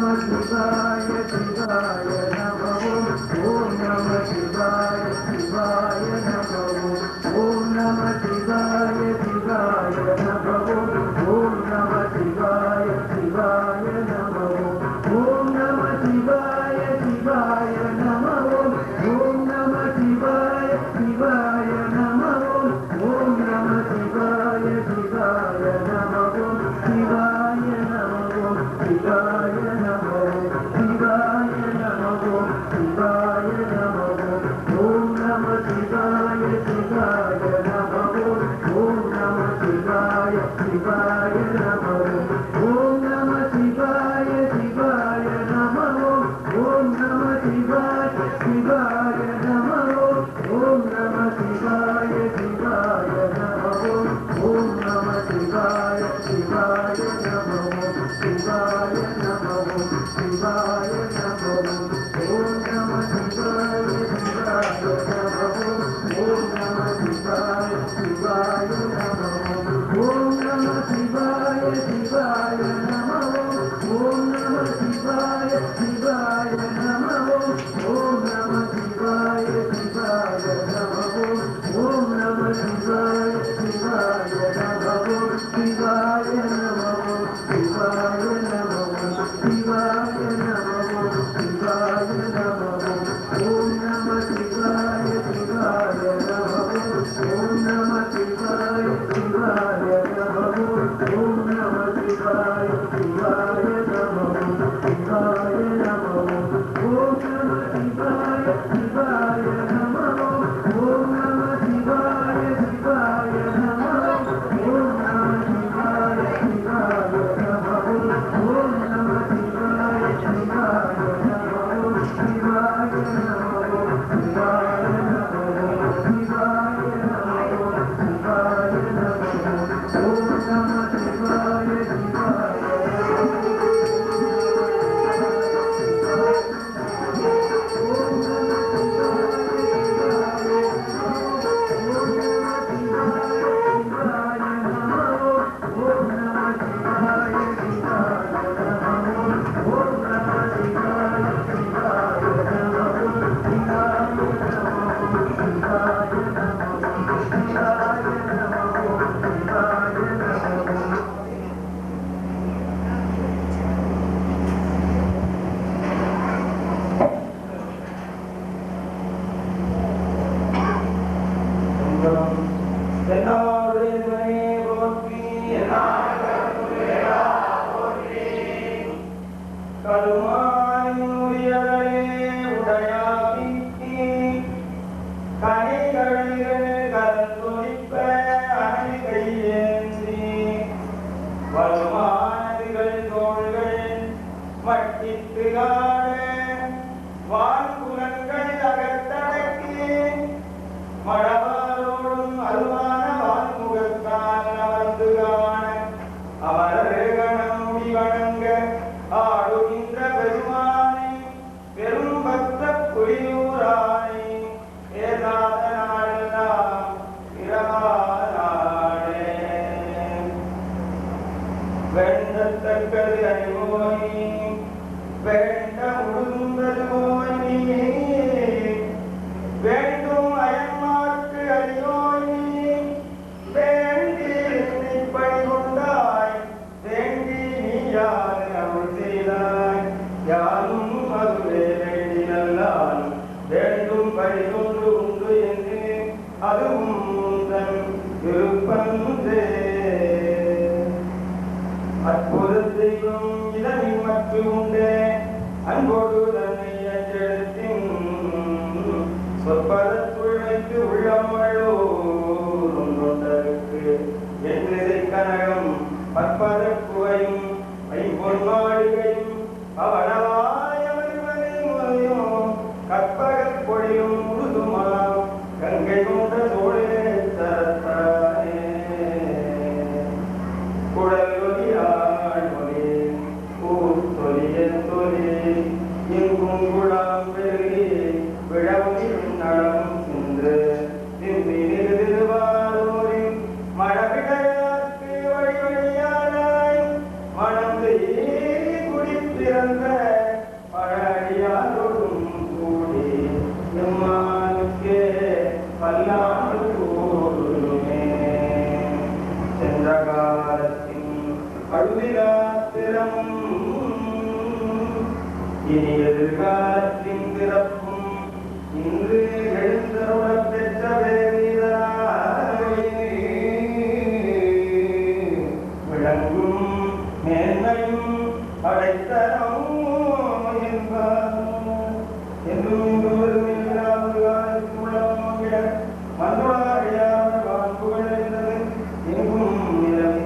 नमः शिवाय शिवाय Narayana para இனி எதிர்காலத்தின் பிறப்பும் இன்று எழுந்தருளப் பெற்ற விளங்கும் மேன்மையும் அடைத்தரம் உள்ளவங்கிட மன்றுளாரியாத வான்புகள் எங்கும் நிலவி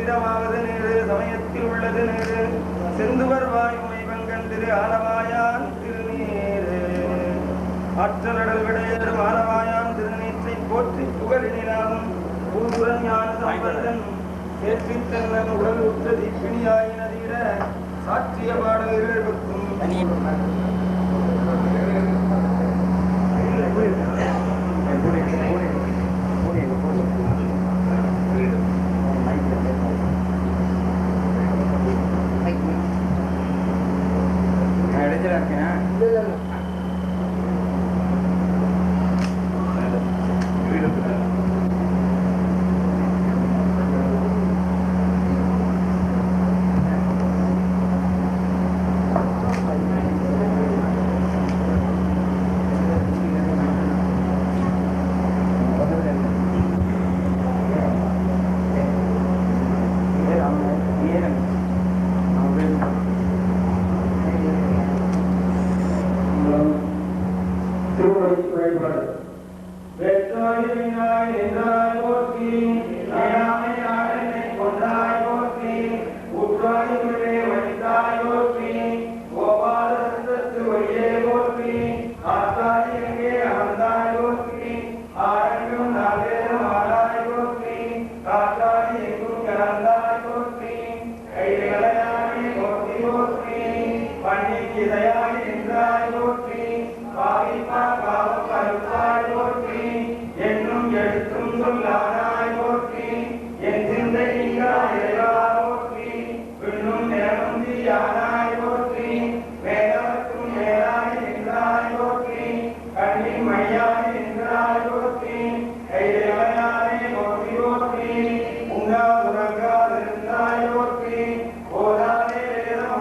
நீரு நேரு சமயத்தில் உள்ளது நேரு. செந்துவர் வாயுமை பங்கன் திரு ஆலவாயான் திருநீரு. ஆற்றலடல் விடையர் ஆலவாயான் திருநீற்றை போற்றி புகழினாலும் பூபுரன் ஞான சம்பந்தன் ஏற்றித் உடல் உற்ற தீப்பிணியாயினதீர சாற்றிய பாடல்கள் இடைஞ்சலா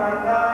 Amen.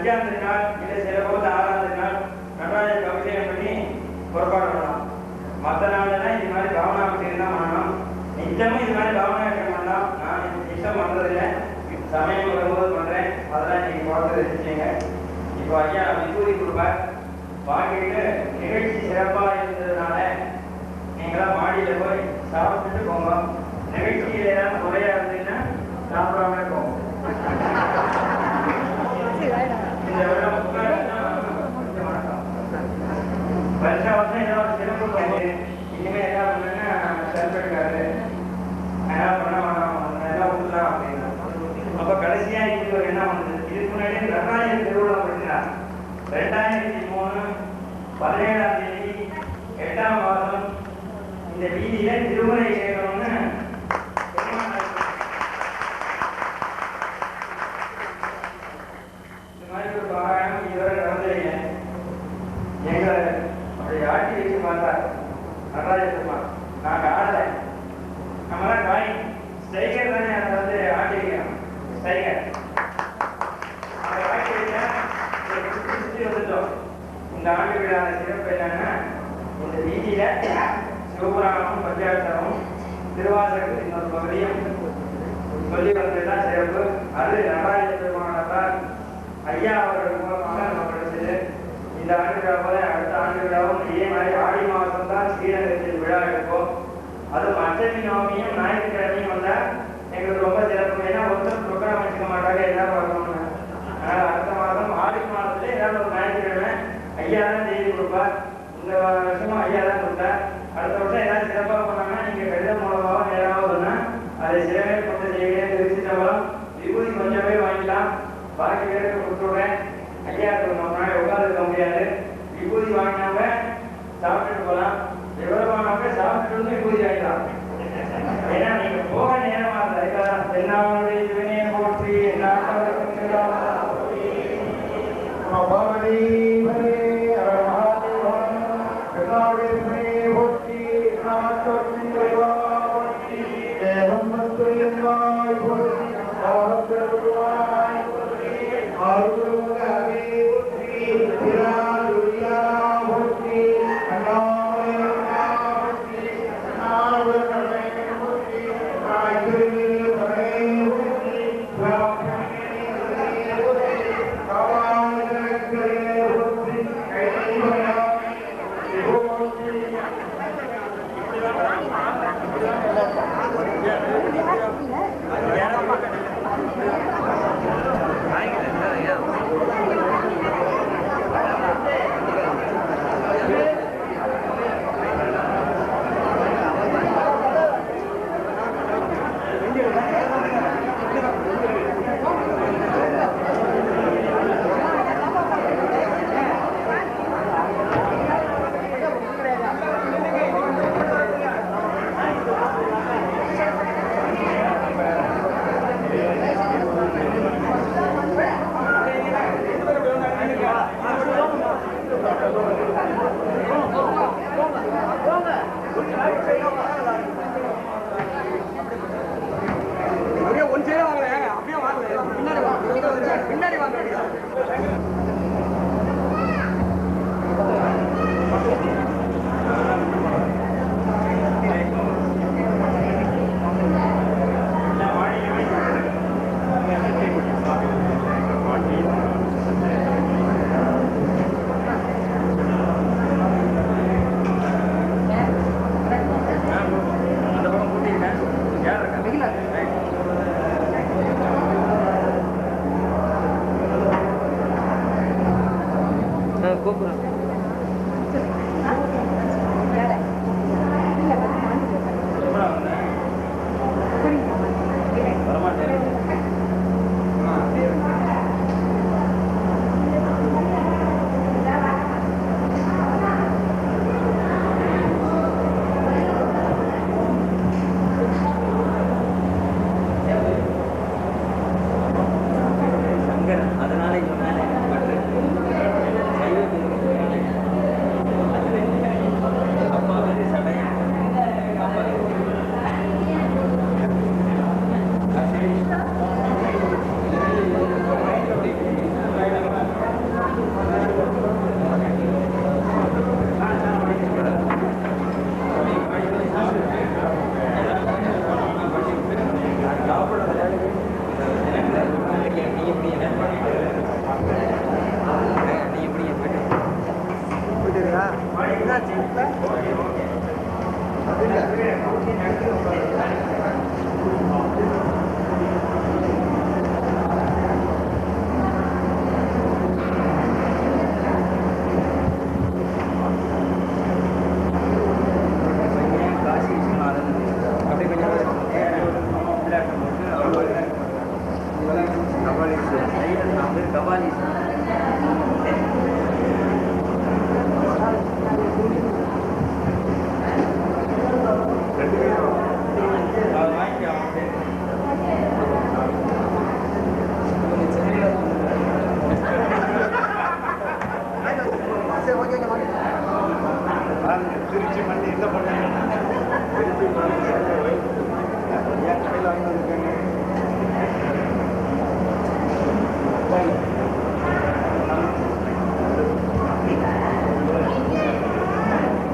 அஞ்சாம் திருநாள் இல்லை சில போது ஆறாம் திருநாள் நடராஜருக்கு அபிஷேகம் பண்ணி புறப்பாடு பண்ணலாம் மற்ற நாள்லாம் இது மாதிரி பாவனாபிஷேகம் தான் பண்ணணும். நிச்சயமும் இது மாதிரி பாவனாபிஷேகம் பண்ணலாம். நான் நிச்சயம் பண்றதில்லை. சமயம் வரும்போது பண்றேன். அதெல்லாம் நீங்க பார்த்து ரசிச்சீங்க இப்போ ஐயா விபூதி கொடுப்பார். வாங்கிட்டு நிகழ்ச்சி சிறப்பாக இருந்ததுனால நீங்களாம் மாடியில போய் சாப்பிட்டுட்டு போங்க. நிகழ்ச்சியில் ஏதாவது குறையா இருந்ததுன்னா சாப்பிடாம போங்க. இந்த வருஷம் சிறப்பு பண்ணு இனிமே என்ன பண்ணுன்னா செல்பெடுக்காரு என்ன பண்ண வேணாம் எல்லாம் விட்டுலாம் அப்படின்னு அப்ப கடைசியா இது ஒரு என்ன பண்ணுது இதுக்கு முன்னாடி நடராஜர் திருவிழா பண்ணினார் ரெண்டாயிரத்தி மூணு பதினேழாம் தேதி எட்டாம் மாதம் இந்த வீதியில திருமுறை இந்த ஆண்டு விழா சிறப்பு என்னன்னா இந்த வீதியில சிவபுராணமும் பஞ்சாட்சரமும் திருவாசகத்தில் இன்னொரு பகுதியும் சொல்லி வந்ததுதான் சிறப்பு. அது நடராஜ பெருமானத்தால் ஐயா அவர்கள் மூலமாக நம்ம இந்த ஆண்டு விழா போல அடுத்த ஆண்டு விழாவும் இதே மாதிரி ஆடி மாதம் தான் ஸ்ரீரங்கத்தில் விழா எடுப்போம். அதுவும் அஷ்டமி நவமியும் ஞாயிற்றுக்கிழமையும் வந்தா எங்களுக்கு ரொம்ப சிறப்பு. ஏன்னா ஒருத்தர் ப்ரோக்ராம் வச்சுக்க மாட்டாங்க எல்லாரும் வரணும்னு. அதனால அடுத்த மாதம் ஆடி மாதத்துல ஏதாவது ஒரு ஞாயிற்றுக்கிழமை ஐயா தான் செய்தி கொடுப்பார் இந்த வருஷமும் ஐயா தான் கொடுத்தார் அடுத்த வருஷம் ஏதாவது சிறப்பாக பண்ணாங்கன்னா நீங்க கடிதம் மூலமாக நேராக சொன்னா அதை சிறமே கொண்டு செய்ய திருச்சிட்டம்பலம் விபூதி கொஞ்சம் வாங்கிக்கலாம். பாக்கி பேருக்கு கொடுத்துடுறேன் ஐயா நம்ம முன்னாடி உட்காந்துருக்க முடியாது. விபூதி வாங்கினவங்க சாப்பிட்டுட்டு போகலாம். விவரமானவங்க சாப்பிட்டுட்டு வந்து விபூதி வாங்கிக்கலாம். ஏன்னா நீங்க போக நேரமா இருந்தா இதுதான் கபாலி அது